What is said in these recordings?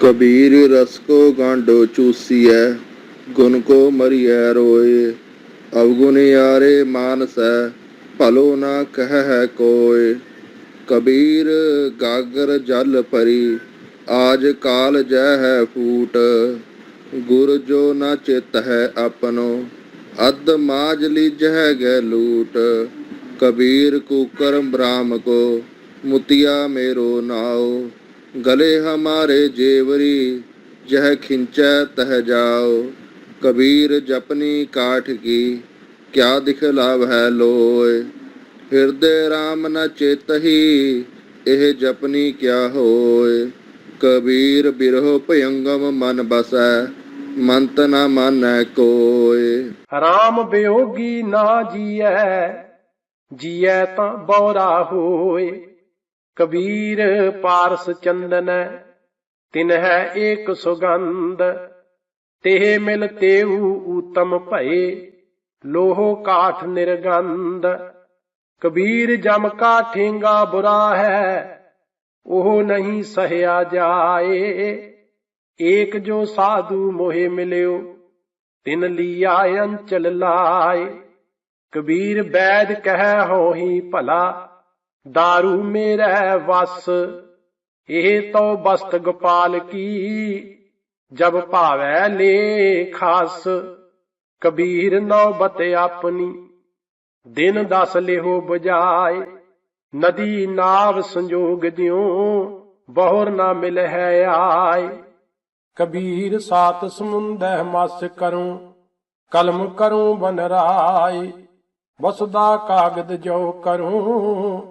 ਕਬੀਰ ਰਸ ਕੋ ਗਾਂਡੋ ਚੂਸੀਐ, ਗੁਣ ਕੋ ਮਰੀਐ ਰੋਏ, ਅਵਗੁਣ ਯਾਰੇ ਮਾਨਸੈ, ਭਲੋ ਨਾ ਕਹਿ ਹੈ ਕੋਇ ਕਬੀਰ ਗਾਗਰ ਜਲ ਪਰੀ ਆਜ ਕਾਲ ਜੈ ਹੈ ਫੂਟ। ਗੁਰ ਜੋ ਨਾ ਚਿਤ ਹੈ ਆਪਨੋ ਅਦ ਮਾਜ ਲੀਜਹਿ ਗੈ ਲੂਟ। ਕਬੀਰ ਕੂਕਰਮ ਬ੍ਰਾਹਮ ਕੋ, ਮੁਤਿਆ ਮੇਰੋ ਨਾਓ ਗਲੇ ਹਮਾਰੇ ਜੇਵਰੀ ਜਹ ਖਿੰਚੈ ਤਹ ਜਾਓ। ਕਬੀਰ ਜਪਨੀ ਕਾਠ ਕੀ, ਕਿਆ ਦਿਖਲਾਵ ਹੈ ਲੋਏ। ਹਿਰਦੇ RAM ਨ ਚੇਤਹੀ, ਇਹ ਜਪਨੀ ਕਿਆ ਹੋਏ। ਕਬੀਰ ਬਿਰਹ ਭਯੰਗਮ ਮਨ ਬਸੈ, ਮੰਤ ਨ ਮਾਨੈ ਕੋਏ। ਰਾਮ ਬਿਯੋਗੀ ਨਾ ਜੀਐ ਜੀਐ ਤਾਂ ਬੌਰਾ ਹੋਏ। ਕਬੀਰ ਪਾਰਸ ਚੰਦਨੈ ਤਿਨ ਹੈ ਏਕ ਸੁਗੰਧ ਤੇ ਮਿਲ ਤੇਊ ਊਤਮ ਭਏ, ਲੋਹ ਕਾਠ ਨਿਰਗੰਧ। ਕਬੀਰ ਜਮ ਕਾ ਠੇਂਗਾ ਬੁਰਾ ਹੈ, ਉਹ ਨਹੀਂ ਸਹਿਆ ਜਾਏ। ਏਕ ਜੋ ਸਾਧੂ ਮੋਹਿ ਮਿਲਿਓ, ਤਿਨ ਲੀਆ ਅੰਚਲ ਲਾਏ। ਕਬੀਰ ਬੈਦ ਕਹਿ ਹੋਹੀ ਭਲਾ दारू ਮੇਰਾ ਵਸ ਇਹ ਤੋ ਬਸਤ ਗੋਪਾਲ ਕੀ ਜਬ ਭਾਵੈ ਲੇ ਖਾਸ ਕਬੀਰ ਨੌਬਤ ਆਪਣੀ ਦਿਨ ਦਸ ਲਿਹੋ ਬਜਾਏ ਨਦੀ ਨਾਵ ਸੰਜੋਗ ਦਿਓ ਬਹੁਰ ਨਾ ਮਿਲ ਹੈ ਆਏ ਕਬੀਰ ਸਾਤ ਸਮੁੰਦੈ ਮਸ ਕਰੂੰ ਕਲਮ ਕਰੂੰ ਬਨ ਰਾਏ ਵਸਦਾ ਕਾਗਦ ਜੋ ਕਰੂੰ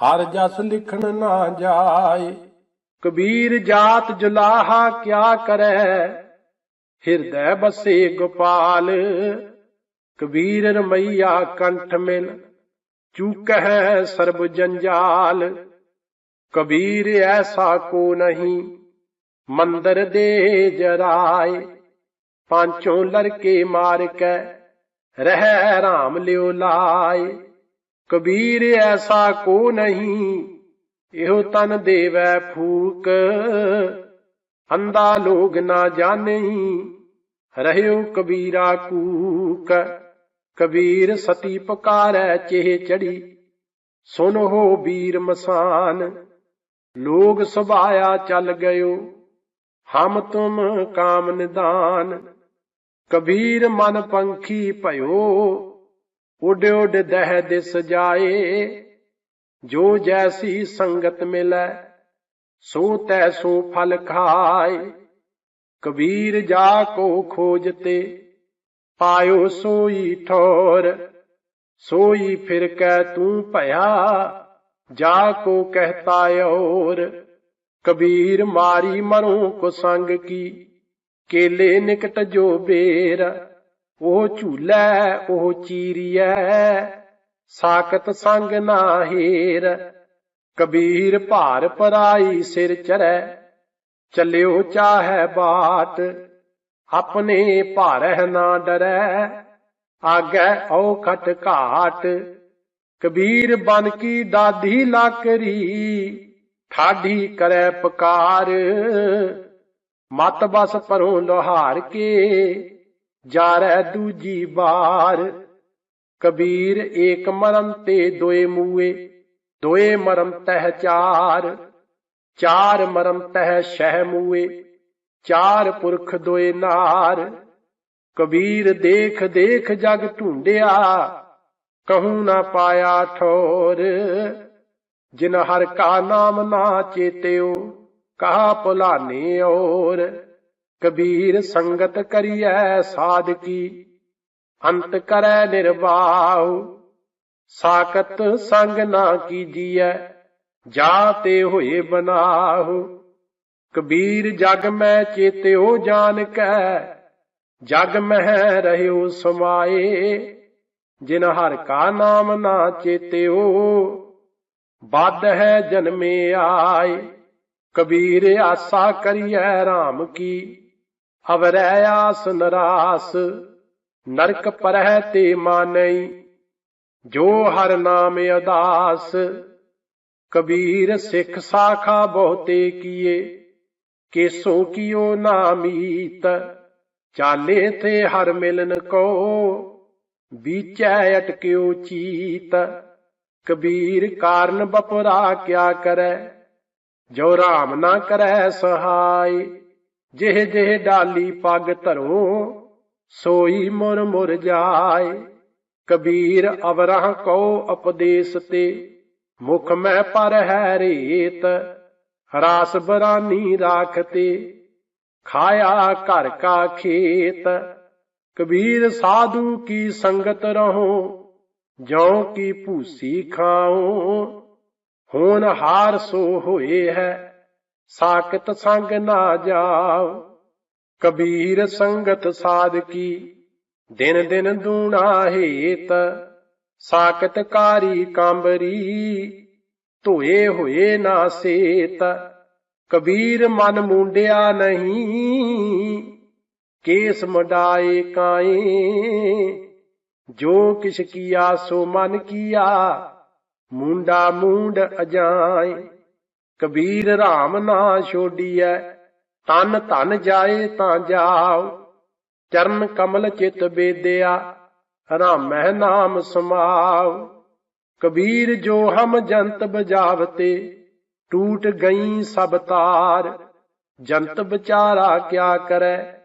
ਹਰ ਜਸ ਲਿਖਣ ਨਾ ਜਾਏ। ਕਬੀਰ ਜਾਤ ਜੁਲਾਹਾ ਕਿਆ ਕਰੈ? ਹਿਰਦੈ ਬਸੇ ਗੋਪਾਲ। ਕਬੀਰ ਰਮਈਆ ਕੰਠ ਮਿਲ, ਚੂਕਹਿ ਸਰਬ ਜੰਜਾਲ। ਕਬੀਰ ਐਸਾ ਕੋ ਨਹੀਂ, ਮੰਦਰ ਦੇ ਜਰਾਏ। ਪਾਂਚੋਂ ਲੜਕੇ ਮਾਰ ਕੇ ਰਹਿ ਰਾਮ ਲਿਓ ਲਾਏ। ਕਬੀਰ ਐਸਾ ਕੋ ਨਹੀਂ, ਇਹੋ ਤਨ ਦੇਵੈ ਫੂਕ। ਅੰਦਾ ਲੋਗ ਨਾ ਜਾਣਈ ਰਹਿਓ ਕਬੀਰਾ ਕੂਕ। ਕਬੀਰ ਸਤੀ ਪੁਕਾਰੈ ਚਿਹ ਚੜੀ ਸੁਨ ਹੋ ਵੀਰ ਮਸਾਨ। ਲੋਗ ਸੁਭਾਇਆ ਚੱਲ ਗਇਓ, ਹਮ ਤੁਮ ਕਾਮ ਨਿਦਾਨ। ਕਬੀਰ ਮਨ ਪੰਖੀ ਭਇਓ ਉਡ ਉਡ ਦਹਿ ਦਿਸ ਜਾਏ। ਜੋ ਜੈਸੀ ਸੰਗਤ ਮਿਲੈ, ਸੋ ਤੈ ਸੋ ਫਲ ਖਾਏ। ਕਬੀਰ ਜਾ ਕੋ ਖੋਜਤੇ ਪਾਇਓ ਸੋਈ ਠੋਰ। ਸੋਈ ਫਿਰ ਕੈ ਤੂੰ ਭਇਆ, ਜਾ ਕੋ ਕਹਤਾ ਔਰ। ਕਬੀਰ ਮਾਰੀ ਮਰੂੰ ਕੋ ਸੰਗ ਕੀ, ਕੇਲੇ ਨਿਕਟ ਜੋ ਬੇਰ। ਉਹ ਝੂਲੈ ਉਹ ਚੀਰੀਐ ਸਾਕਤ ਸੰਗ ਨਾ ਹੀਰ। ਕਬੀਰ ਭਾਰ ਪਰਾਈ ਸਿਰ ਚਰੈ ਚੱਲਿਓ ਚਾਹੈ ਬਾਟ। ਆਪਣੇ ਭਾਰਹਿ ਨਾ ਡਰੈ, ਆਗੈ ਔਖਟ ਘਾਟ। ਕਬੀਰ ਬਨ ਕੀ ਦਾਦੀ ਲਾਕਰੀ, ਠਾਢੀ ਕਰੈ ਪਕਾਰ। ਮਤ ਬਸ ਪਰੋਂ ਲੋਹਾਰ ਕੇ ਜਾਰੈ ਦੂਜੀ ਬਾਰ। ਕਬੀਰ ਏਕ ਮਰਮ ਤੇ ਦੋਏ ਮੂਏ, ਦੋਏ ਮਰਮ ਤਹਿ ਚਾਰ। ਚਾਰ ਮਰਮ ਤਹਿ ਸ਼ਹਿ ਮੂਏ, ਚਾਰ ਪੁਰਖ ਦੋਏ ਨਾਰ। ਕਬੀਰ ਦੇਖ ਦੇਖ ਜਗ ਢੂੰਡਿਆ, ਕਹੂੰ ਨਾ ਪਾਇਆ ਠੋਰ। ਜਿਨ ਹਰ ਕਾ ਨਾਮ ਨਾ ਚੇਤਿਓ, ਕਹਾ ਭੁਲਾਨੇ ਔਰ। ਕਬੀਰ ਸੰਗਤ ਕਰੀਐ ਸਾਧਕੀ ਅੰਤ ਕਰੈ ਨਿਰਵਾਉ। ਸਾਕਤ ਸੰਗ ਨਾ ਕੀਜੀਐ, ਜਾ ਤੇ ਹੋਏ ਬਨਾਹੁ ਕਬੀਰ ਜਗ ਮੈਂ ਚੇਤਿਓ ਜਾਣ ਕੈ ਜਗ ਮਹਿ ਰਹਿਓ ਸਮਾਏ। ਜਿਨ ਹਰ ਕਾ ਨਾਮ ਨਾ ਚੇਤਿਓ ਬਾਦ ਹੈ ਜਨਮੇ ਆਏ। ਕਬੀਰ ਆਸਾ ਕਰੀਐ RAM ਕੀ। ਅਵਰੈ ਆਸ ਨਰਾਸ, ਨਰਕ ਪਰਹਿ ਤੇ ਮਾਨਈ ਜੋ ਹਰ ਨਾਮ ਅਦਾਸ। ਕਬੀਰ ਸਿੱਖ ਸਾਖਾ ਬਹੁਤੇ ਕੀਏ, ਕੇਸੋ ਕੀਓ ਨਾ ਚਾਲੇ ਤੇ ਹਰ ਮਿਲਨ ਕੋ ਵਿਚੈ ਅਟਕਿਓ ਚੀਤ। ਕਬੀਰ ਕਾਰਨ ਬਪਰਾ ਕਿਆ ਕਰੈ, ਜੋ ਰਾਮ ਨਾ ਕਰੈ ਸਹਾਈ ਜਿਹੇ ਜਿਹੇ ਡਾਲੀ ਪੱਗ ਧਰੋ, ਸੋਈ ਮੁਰ ਮੁਰ ਜਾਏ। ਕਬੀਰ ਅਵਰਹ ਕਉ ਉਪਦੇਸ ਤੇ, ਮੁਖ ਮੈਂ ਪਰ ਹੈ ਰੇਤ, ਰਾਸ ਬਰਾਨੀ ਰਾਖਤੇ ਖਾਇਆ ਘਰ ਕਾ ਖੇਤ, ਕਬੀਰ ਸਾਧੂ ਕੀ ਸੰਗਤ ਰਹੋ, ਜਉ ਕੀ ਭੂਸੀ ਖਾਓ। ਹੋਣ ਹਾਰ ਸੋ ਹੋਏ ਹੈ ਸਾਕਤ ਸੰਗ ਨਾ ਜਾਓ ਕਬੀਰ ਸੰਗਤ ਸਾਧਕੀ, ਦਿਨ ਦਿਨ ਦੂਣਾ ਹੇਤ ਸਾਕਤ ਕਾਰੀ ਕਾਂਬਰੀ, ਧੋਏ ਹੋਏ ਨਾ ਸੇਤ, ਕਬੀਰ ਮਨ ਮੁੰਡਿਆ ਨਹੀਂ, ਕੇਸ ਮਡਾਏ ਕਾਏ, ਜੋ ਕਿਛ ਕੀਆ ਸੋ ਮਨ ਕੀਆ, ਮੁੰਡਾ ਮੂੰਡ ਅਜਾਏ। ਕਬੀਰ ਰਾਮ ਨਾ ਛੋਡੀਐ, ਤਨ ਧਨ ਜਾਏ ਤਾਂ ਜਾਓ। ਚਰਨ ਕਮਲ ਚਿਤ ਬੇਦਿਆ, ਰਾਮਹਿ ਨਾਮ ਸਮਾਓ। ਕਬੀਰ ਜੋ ਹਮ ਜੰਤ ਬਜਾਵਤੇ, ਟੂਟ ਗਈ ਸਭ ਤਾਰ। ਜੰਤ ਵਿਚਾਰਾ ਕਿਆ ਕਰੈ,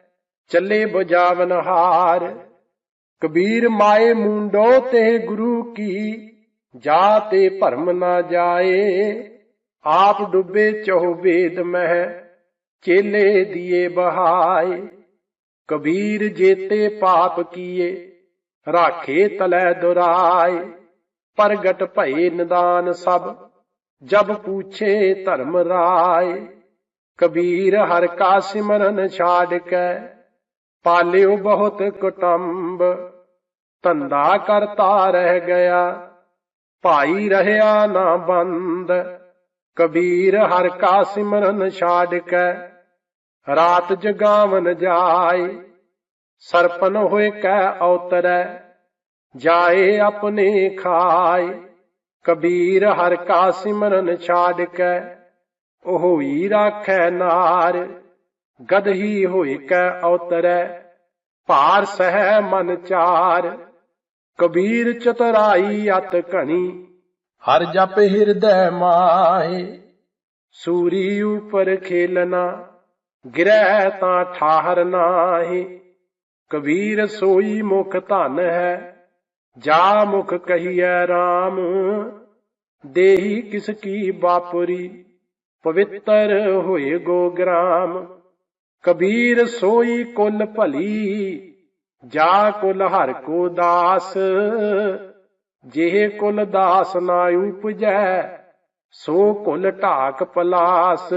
ਚੱਲੇ ਬਜਾਵਨ ਹਾਰ। ਕਬੀਰ ਮਾਏ ਮੁੰਡੋ ਤੇ ਗੁਰੂ ਕੀ, ਜਾ ਤੇ ਭਰਮ ਨਾ ਜਾਏ। ਆਪ ਡੁੱਬੇ ਚਹੁ ਵੇਦ ਮਹਿ, ਚੇਲੇ ਦੀਏ ਬਹਾਏ। ਕਬੀਰ ਜੇਤੇ ਪਾਪ ਕੀਏ, ਰਾਖੇ ਤਲੈ ਦੁਰਾਏ। ਪ੍ਰਗਟ ਭਏ ਨਿਦਾਨ ਸਭ, ਜਬ ਪੂਛੇ ਧਰਮ ਰਾਏ। ਕਬੀਰ ਹਰ ਕਾ ਸਿਮਰਨ ਛਾੜ ਕੇ, ਪਾਲਿਓ ਬਹੁਤ ਕੁਟੰਬ। ਧੰਦਾ ਕਰਤਾ ਰਹਿ ਗਿਆ, ਭਾਈ ਰਹਿਆ ਨਾ ਬੰਦ। ਕਬੀਰ ਹਰ ਕਾ ਸਿਮਰਨ ਛਾੜ ਕੈ, ਰਾਤ ਜਗਾਵਨ ਜਾਏ, ਸਰਪਨ ਹੋਏ ਕੈ ਔਤਰੈ, ਜਾਏ ਆਪਣੇ ਖਾਏ, ਕਬੀਰ ਹਰ ਕਾ ਸਿਮਰਨ ਛਾੜ ਕੇ, ਉਹੀ ਰਾਖੈ ਨਾਰ ਗਦਹੀ ਹੋਏ ਕੈ ਔਤਰੈ, ਭਾਰ ਸਹਿ ਮਨ ਚਾਰ, ਕਬੀਰ ਚਤਰਾਈ ਅਤ ਘਣੀ ਹਰ ਜਪ ਹਿਰਦੈ ਮਾਹੇ। ਸੂਰੀ ਉਪਰ ਖੇਲਨਾ ਗਿਰਹਿ ਤਾਂ ਠਾਹਰ ਨਾਹੀ। ਕਬੀਰ ਸੋਈ ਮੁਖ ਧਨ ਹੈ, ਜਾ ਮੁਖ ਕਹੀਐ RAM ਦੇਹੀ ਕਿਸ ਕੀ ਬਾਪਰੀ ਪਵਿੱਤਰ ਹੋਏ ਗੋਗਰਾਮ ਕਬੀਰ ਸੋਈ ਕੁਲ ਭਲੀ, ਜਾ ਕੁਲ ਹਰ ਕੋ ਦਾਸ। ਜਿਹੇ ਕੁਲ ਦਾਸ ਨਾ ਉਪਜੈ, ਸੋ ਕੁਲ ਢਾਕ ਪਲਾਸ।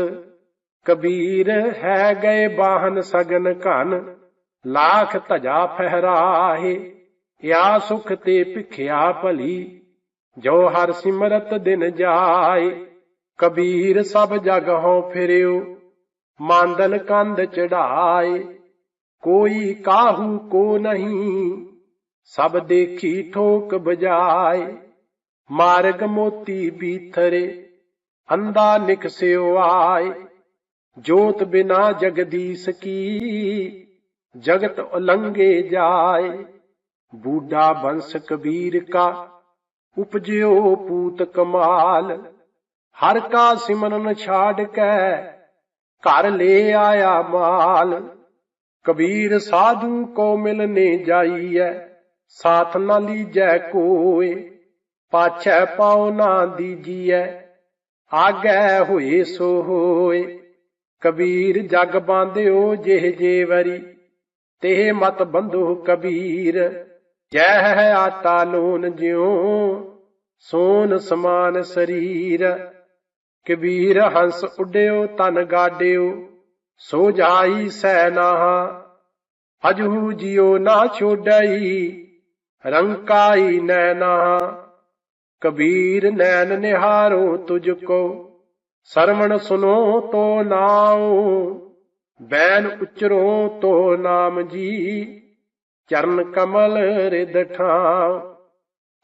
ਕਬੀਰ ਹੈ ਗਏ ਬਾਹਨ ਸਗਨ ਘਨ, ਲਾਖ ਧਜਾ ਫਹਿਰਾਹੇ ਯਾ ਸੁਖ ਤੇ ਭਿਖਿਆ ਭਲੀ, ਜੋ ਹਰ ਸਿਮਰਤ ਦਿਨ ਜਾਏ। ਕਬੀਰ ਸਭ ਜਗ ਹੋ ਫਿਰਿਓ, ਮਾਂਦਨ ਕੰਧ ਚੜਾਏ। ਕੋਈ ਕਾਹੂ ਕੋ ਨਹੀਂ ਸਭ ਦੇਖੀ ਠੋਕ ਬਜਾਏ ਮਾਰਗ ਮੋਤੀ ਬੀਥਰੇ ਅੰਦਾ ਨਿਕਸਿਓ ਆਏ। ਜੋਤ ਬਿਨਾ ਜਗਦੀਸ਼ ਕੀ, ਜਗਤ ਉਲੰਘੇ ਜਾਏ। ਬੂਢਾ ਬੰਸ ਕਬੀਰ ਕਾ, ਉਪਜਿਓ ਪੂਤ ਕਮਾਲ। ਹਰ ਕਾ ਸਿਮਰਨ ਛਾੜ ਕੇ, ਘਰ ਲੈ ਆਇਆ ਮਾਲ। ਕਬੀਰ ਸਾਧੂ ਕੋ ਮਿਲਨੇ ਜਾਈਐ ਸਾਥ ਨਾ ਲੀਜੈ ਕੋਏ ਪਾਛੈ ਪਾਉ ਨਾ ਦੀਜੀਐ ਆਗੈ ਹੋਏ ਸੋ ਹੋਏ। ਕਬੀਰ ਜਗ ਬਾਂਧਿਓ ਜਿਹ ਜੇ ਵਰੀ, ਤੇ ਮਤ ਬੰਧੋ ਕਬੀਰ। ਜੈ ਹੈ ਆਟਾ ਲੋਨ ਜਿਉ, ਸੋਨ ਸਮਾਨ ਸਰੀਰ। ਕਬੀਰ ਹੰਸ ਉੱਡਿਓ ਤਨ ਗਾਡਿਓ, ਸੋ ਜਾਈ ਸੈ ਨਾਹਾ। ਅਜਹੂ ਜਿਉ ਨਾ ਛੋਡਈ ਰੰਕਾਈ ਨੈਨਾ, ਕਬੀਰ ਨੈਣ ਨਿਹਾਰੋ ਤੁਝ ਕੋ ਸਰਵਣ ਸੁਨੋ ਤੋ ਨਾਉ ਬੈਨ ਉਚਰੋ ਤੋ ਨਾਮ ਜੀ, ਚਰਨ ਕਮਲ ਰਿਦ ਠਾਉ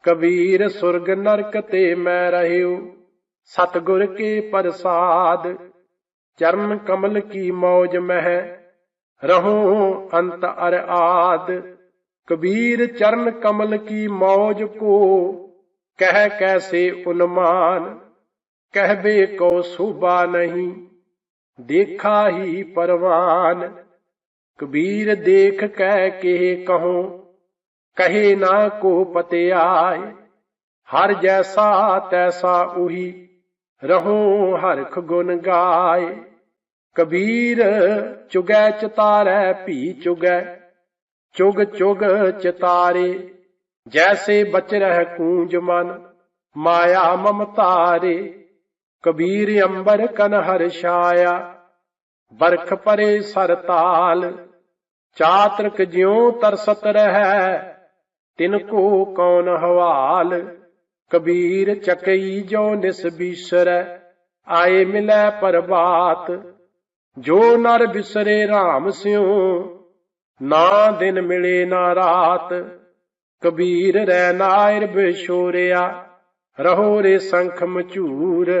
ਕਬੀਰ ਸੁਰਗ ਨਰਕ ਤੇ ਮੈਂ ਰਹਿਉ, ਸਤਗੁਰ ਕੇ ਪ੍ਰਸਾਦ, ਚਰਨ ਕਮਲ ਕੀ ਮੌਜ ਮਹਿ, ਰਹੋ ਅੰਤ ਅਰ ਆਦ। ਕਬੀਰ ਚਰਨ ਕਮਲ ਕੀ ਮੌਜ ਕੋ, ਕਹਿ ਕੈਸੇ ਉਨਮਾਨ ਕਹਿਬੇ ਕੋ ਸੁਬਾ ਨਹੀਂ, ਦੇਖਾ ਹੀ ਪਰਵਾਨ। ਕਬੀਰ ਦੇਖ ਕਹਿ ਕੇ ਕਹੋ, ਕਹੇ ਨਾ ਕੋ ਪਤੇ ਆਏ, ਹਰ ਜੈਸਾ ਤੈਸਾ ਉਹੀ, ਰਹੋ ਹਰਖ ਗੁਣ ਗਾਏ। ਕਬੀਰ ਚੁਗੈ ਚਤਾਰੈ, ਭੀ ਚੁਗੈ ਚੁਗ ਚੁਗ ਚਤਾਰੇ, ਜੈਸੇ ਬਚ ਰਹਿ ਕੂੰਜ ਮਨ, ਮਾਇਆ ਮਮਤਾਰੇ ਕਬੀਰ ਅੰਬਰ ਕਨ ਹਰ ਛਾਇਆ ਬਰਖ ਪਰੇ ਸਰਤਾਲ ਚਾਤਰਕ ਜਿਉ ਤਰਸਤ ਰਹਿ, ਤਿਨ ਕੋ ਕੌਣ ਹਵਾਲ। ਕਬੀਰ ਚਕਈ ਜੋ ਨਿਸ ਬੀਸਰੈ, ਆਏ ਮਿਲੈ ਪਰਬਾਤ ਜੋ ਨਰ ਬਿਸਰੇ RAM ਸਿਉ ਨਾ ਦਿਨ ਮਿਲੇ ਨਾ ਰਾਤ, ਕਬੀਰ ਰਹਿ ਨਾਇਰ ਬਿਸ਼ੋਰਿਆ ਰਹੋ ਰੇ ਸੰਖ ਮਚੂਰ,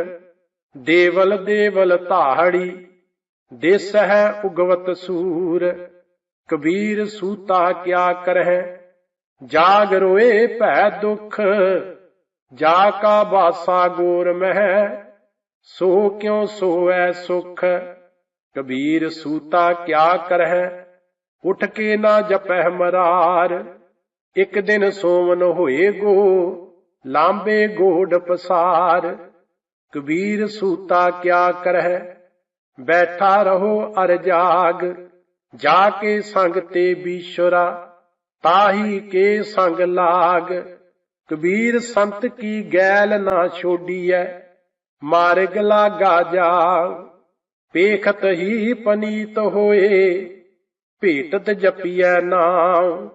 ਦੇਵਲ ਦੇਵਲ ਧਾੜੀ ਦਿਸ ਹੈ ਉਗਵਤ ਸੂਰ, ਕਬੀਰ ਸੂਤਾ ਕਿਆ ਕਰਹਿ, ਜਾਗ ਰੋਏ ਭੈ ਦੁਖ, ਜਾ ਕਾ ਬਾਸਾ ਗੋਰ ਮਹਿ, ਸੋ ਕਿਉ ਸੋਐ ਸੁਖ, ਕਬੀਰ ਸੂਤਾ ਕਿਆ ਕਰਹਿ ਉਠ ਕੇ ਨਾ ਜਪਹਿ ਮਰਾਰ ਇੱਕ ਦਿਨ ਸੋਵਨ ਹੋਏ ਗੋ, ਲਾਂਬੇ ਗੋਡ ਪਸਾਰ। ਕਬੀਰ ਸੂਤਾ ਕਿਆ ਕਰਹਿ, ਬੈਠਾ ਰਹੋ ਅਰ ਜਾਗ। ਜਾ ਕੇ ਸੰਗ ਤੇ ਬੀਸ਼ਰਾ, ਤਾਹੀ ਕੇ ਸੰਗ ਲਾਗ। ਕਬੀਰ ਸੰਤ ਕੀ ਗੈਲ ਨਾ ਛੋਡੀਐ, ਮਾਰਗ ਲਾਗਾ ਜਾ ਪੇਖਤ ਹੀ ਪਨੀਤ ਹੋਏ ਭੇਟਤ ਜਪੀਐ ਨਾਮ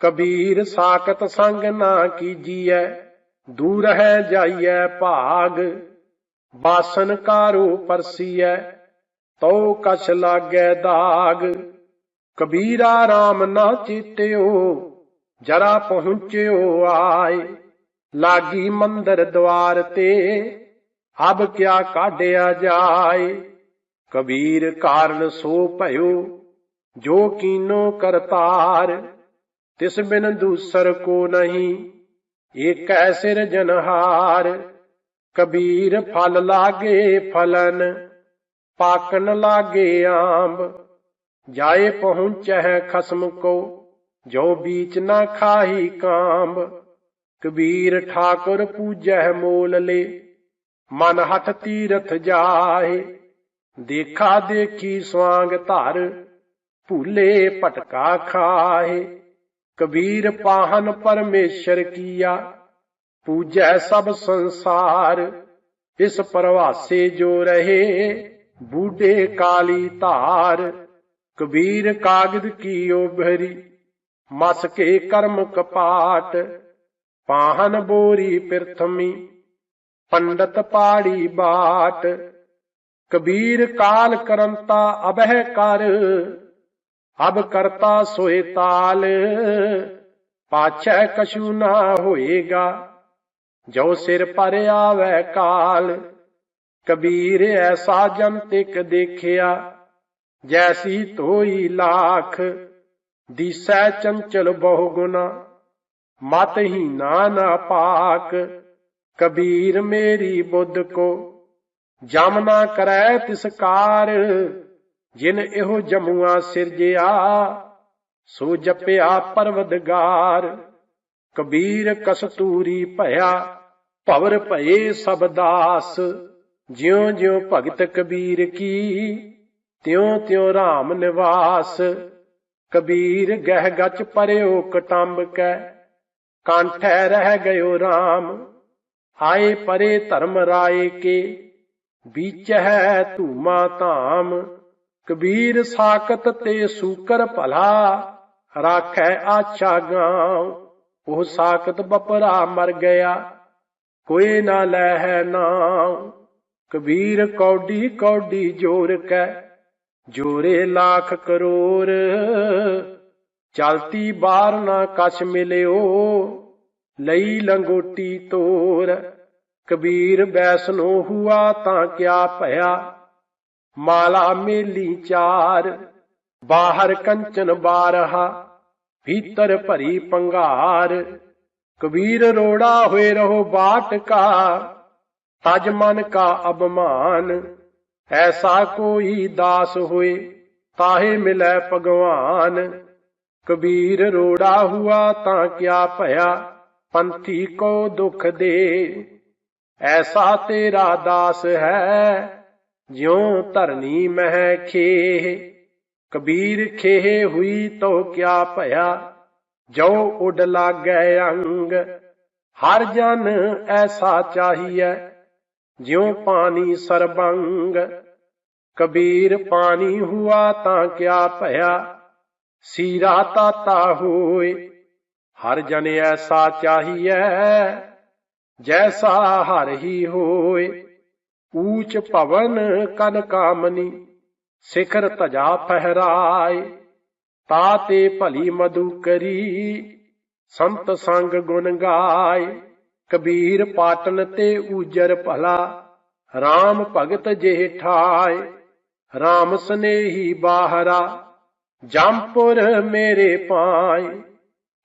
ਕਬੀਰ ਸਾਖਤ ਸੰਗ ਨਾ ਕੀਜੀਐ, ਦੂਰ ਹੈ ਜਾਈਐ ਭਾਗ। ਬਾਸਨ ਕਾਰੋ ਪਰਸੀਐ, ਤਉ ਕਛ ਲਾਗੈ ਦਾਗ। ਕਬੀਰਾ RAM ਨਾ ਚੀਤਿਓ ਜਰਾ ਪਹੁੰਚਿਓ ਆਏ। ਲਾਗੀ ਮੰਦਰ ਦਵਾਰ ਤੇ, ਅਬ ਕਿਆ ਕਾਢਿਆ ਜਾਏ। ਕਬੀਰ ਕਾਰਨ ਸੋ ਭਇਓ ਜੋ ਕੀਨੋ ਕਰਤਾਰ ਤਿਸ ਬਿਨ ਦੂਸਰ ਕੋ ਨਹੀਂ, ਏਕੈ ਸਿਰ ਜਨਹਾਰ। ਕਬੀਰ ਫਲ ਲਾਗੇ ਫਲਨ, ਪਾਕਨ ਲਾਗੇ ਆਂਬ। ਜਾਏ ਪਹੁੰਚੈ ਖਸਮ ਕੋ, ਜੋ ਬੀਚ ਨਾ ਖਾਹੀ ਕਾਂਬ। ਕਬੀਰ ਠਾਕੁਰ ਪੂਜੈ ਮੋਲ ਲੇ, ਮਨ ਹੱਥ ਤੀਰਥ ਜਾਏ। ਦੇਖਾ ਦੇਖੀ ਸਵਾਂਗ ਧਰ ਭੂਲੇ ਭਟਕਾ ਖਾਏ। ਕਬੀਰ ਪਾਹਨ ਪਰਮੇਸ਼ਰ ਕੀਆ, ਪੂਜੈ ਸਭ ਸੰਸਾਰ। ਇਸ ਪਰਵਾਸੇ ਜੋ ਰਹੇ, ਬੂਢੇ ਕਾਲੀ ਧਾਰ। ਕਬੀਰ ਕਾਗਦ ਕੀਓ ਭਰੀ, ਮਸ ਕੇ ਕਰਮ ਕਪਾਟ। ਪਾਹਨ ਬੋਰੀ ਪ੍ਰਥਮੀ, ਪੰਡਤ ਪਾੜੀ ਬਾਟ। ਕਬੀਰ ਕਾਲ ਕਰੰਤਾ ਅਬਹਿ ਕਰ ਅਬ ਕਰਤਾ ਸੋਏ ਤਾਲ, ਪਾਛੈ ਕਛੂ ਨਾ ਹੋਏਗਾ। ਜੋ ਸਿਰ ਪਰ ਆਵੈ ਕਾਲ, ਕਬੀਰ ਐਸਾ ਜੰਤਿਕ ਦੇਖਿਆ। ਜੈਸੀ ਤੋਈ ਲਾਖ, ਦਿਸੈ ਚੰਚਲ ਬਹੁ ਗੁਨਾ ਮਤ ਹੀ ਨਾ ਨਾ ਪਾਕ, ਕਬੀਰ ਮੇਰੀ ਬੁੱਧ ਕੋ। ਜਮ ਨਾ ਕਰੈ ਤਿਸ ਕਾਰ ਜਿਨ ਇਹੋ ਜਮੂਆ ਸਿਰਜਿਆ ਸੋ ਜਪਿਆ ਪਰਵਦਗਾਰ। ਕਬੀਰ ਕਸਤੂਰੀ ਭਇਆ, ਭਵਰ ਭਏ ਸਭ ਦਾਸ। ਜਿਉ ਜਿਉ ਭਗਤ ਕਬੀਰ ਕੀ ਤਿਉ ਤਿਉ ਰਾਮ ਨਿਵਾਸ। ਕਬੀਰ ਗਹਿ ਗਚ ਪਰਿਓ ਕਟੰਬ ਕੈ, ਕਾਂਠੈ ਰਹਿ ਗਇਓ RAM ਆਏ ਪਰੇ ਧਰਮ ਰਾਏ ਕੇ ਵਿੱਚ ਹੈ ਧੂਮਾ ਧਾਮ। ਕਬੀਰ ਸਾਖਤ ਤੇ ਸੂਕਰ ਭਲਾ, ਰਾਖੈ ਆਛਾ ਗਾਉ। ਉਹ ਸਾਖਤ ਬਪਰਾ ਮਰ ਗਿਆ, ਕੋਈ ਨਾ ਲੈ ਹੈ ਨਾਮ ਕਬੀਰ ਕੌਡੀ ਕੌਡੀ ਜੋਰ ਕੈ, ਜੋਰੇ ਲੱਖ ਕਰੋੜ ਚਲਤੀ ਬਾਰ ਨਾ ਕਛ ਮਿਲਿਓ, ਲਈ ਲੰਗੋਟੀ ਤੋਰ। ਕਬੀਰ ਬੈਸਨੋ ਹੁਆ ਤਾਂ ਕਿਆ ਭਇਆ ਮਾਲਾ ਮੇਲੀ ਚਾਰ, ਬਾਹਰ ਕੰਚਨ ਬਾਰਹਾ, ਭੀਤਰ ਭਰੀ ਪੰਘਾਰ। ਕਬੀਰ ਰੋੜਾ ਹੋਏ ਰਹੋ ਬਾਟ ਕਾ ਤਜ ਮਨ ਕਾ ਅਬਮਾਨ ਐਸਾ ਕੋਈ ਦਾਸ ਹੋਏ, ਤਾਹੇ ਮਿਲੈ ਭਗਵਾਨ। ਕਬੀਰ ਰੋੜਾ ਹੁਆ ਤਾਂ ਕਿਆ ਭਇਆ, ਪੰਥੀ ਕੋ ਦੁਖ ਦੇ। ਐਸਾ ਤੇਰਾ ਦਾਸ ਹੈ ਜਿਉ ਧਰਨੀ ਮਹਿ ਖੇਹ, ਕਬੀਰ ਖੇਹ ਹੁਈ ਤੋ ਕਿਆ ਭਇਆ? ਜੋ ਉਡ ਲਾਗੈ ਅੰਗ, ਹਰ ਜਨ ਐਸਾ ਚਾਹੀਐ। ਜਿਉ ਪਾਣੀ ਸਰਬੰਗ, ਕਬੀਰ ਪਾਣੀ ਹੁਆ ਤਾਂ ਕਿਆ ਭਇਆ? ਸੀਰਾ ਤਾਤਾ ਹੋਏ, ਹਰ ਜਨ ਐਸਾ ਚਾਹੀਐ। ਜੈਸਾ ਹਰ ਹੀ ਹੋਏ। ਊਚ ਭਵਨ ਕਨ ਕਾਮਨੀ, ਸਿਖਰ ਧਜਾ ਫਹਿਰਾਏ ਤਾਤੇ ਭਲੀ ਮਧੂ ਕਰੀ, ਸੰਤ ਸੰਗ ਗੁਣ ਗਾਏ, ਕਬੀਰ ਪਾਟਨ ਤੇ ਉਜਰ ਭਲਾ RAM ਭਗਤ ਜੇ ਠਾਏ RAM ਸਨੇਹੀ ਬਾਹਰਾ, ਜੰਪੁਰ ਮੇਰੇ ਪਾਏ,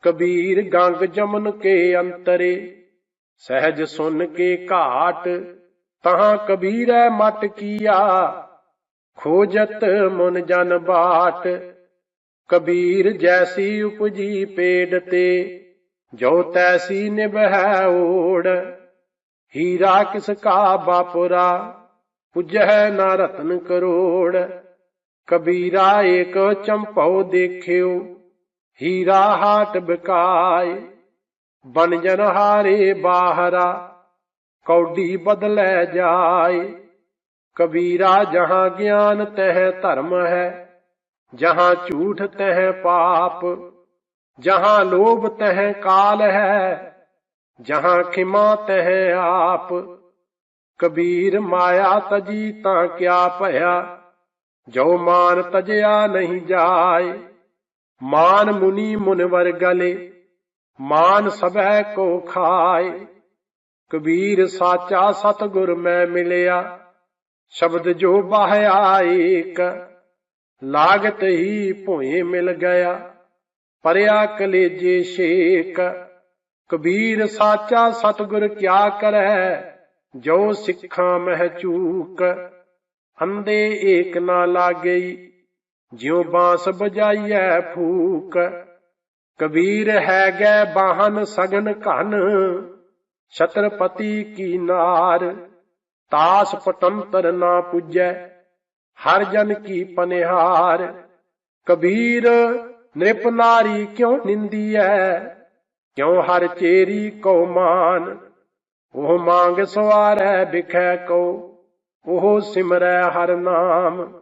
ਕਬੀਰ ਗੰਗ ਜਮਨ ਕੇ ਅੰਤਰੇ, ਸਹਿਜ ਸੁਨ ਕੇ ਘਾਟ ਤਹਾਂ ਕਬੀਰੈ ਮਟ ਕੀਆ, ਖੋਜਤ ਮੁਨ ਜਨ ਬਾਟ। ਕਬੀਰ ਜੈਸੀ ਉਪਜੀ ਪੇੜ ਤੇ, ਜੋ ਤੈਸੀ ਨਿਭੈ ਓੜ ਹੀਰਾ ਕਿਸ ਕਾ ਬਾਪੁਰਾ, ਪੁਜਹਿ ਨਾ ਰਤਨ ਕਰੋੜ। ਕਬੀਰਾ ਏਕ ਚੰਪਉ ਦੇਖਿਓ, ਹੀਰਾ ਹਾਟ ਬਿਕਾਏ। ਬਨ ਜਨ ਹਾਰੇ ਬਾਹਰਾ ਕੌਡੀ ਬਦਲੇ ਜਾਏ। ਕਬੀਰਾ ਜਹਾਂ ਗਿਆਨ ਤਹ ਧਰਮ ਹੈ, ਜਹਾਂ ਝੂਠ ਤਹ ਪਾਪ, ਜਹਾਂ ਲੋਭ ਤਹ ਕਾਲ ਹੈ, ਜਹਾਂ ਖਿਮਾ ਤਹ ਆਪ। ਕਬੀਰ ਮਾਇਆ ਤਜੀ ਤਾਂ ਕਿਆ ਭਇਆ, ਜੋ ਮਾਨ ਤਜਿਆ ਨਹੀਂ ਜਾਏ। ਮਾਨ ਮੁਨੀ ਮੁਨਵਰ ਗਲੇ ਮਾਨ ਸਭੈ ਕੋ ਖਾਏ। ਕਬੀਰ ਸਾਚਾ ਸਤਗੁਰ ਮੈਂ ਮਿਲਿਆ, ਸ਼ਬਦ ਜੋ ਬਾਹਿਆ ਏਕ ਲਾਗਤ ਹੀ ਭੋਏ ਮਿਲ ਗਿਆ, ਪਰਿਆ ਕਲੇਜੇ ਸ਼ੇਕ ਕਬੀਰ ਸਾਚਾ ਸਤਗੁਰ ਕਿਆ ਕਰੈ, ਜੋ ਸਿੱਖਾਂ ਮਹਿ ਚੂਕ। ਅੰਦੇ ਏਕ ਨਾ ਲਾਗਈ, ਜਿਉ ਬਾਂਸ ਬਜਾਈਐ ਫੂਕ। ਕਬੀਰ ਹੈ ਗੈ ਬਾਹਨ ਸਗਨ ਘਨ ਛਤਰਪਤੀ ਕੀ ਨਾਰ? ਤਾਸ ਪਟੰਤਰ ਨਾ ਪੁਜੈ, ਹਰ ਜਨ ਕੀ ਪਨਿਹਾਰ? ਕਬੀਰ ਨਿਰਪ ਨਾਰੀ ਕਿਉ ਐ ਕਿਉ ਹਰ ਚੇਰੀ ਕੋ ਮਾਨ? ਉਹ ਮੰਗ ਸਵਾਰੈ ਬਿਖੈ ਕੋ, ਉਹ ਸਿਮਰੈ ਹਰ ਨਾਮ।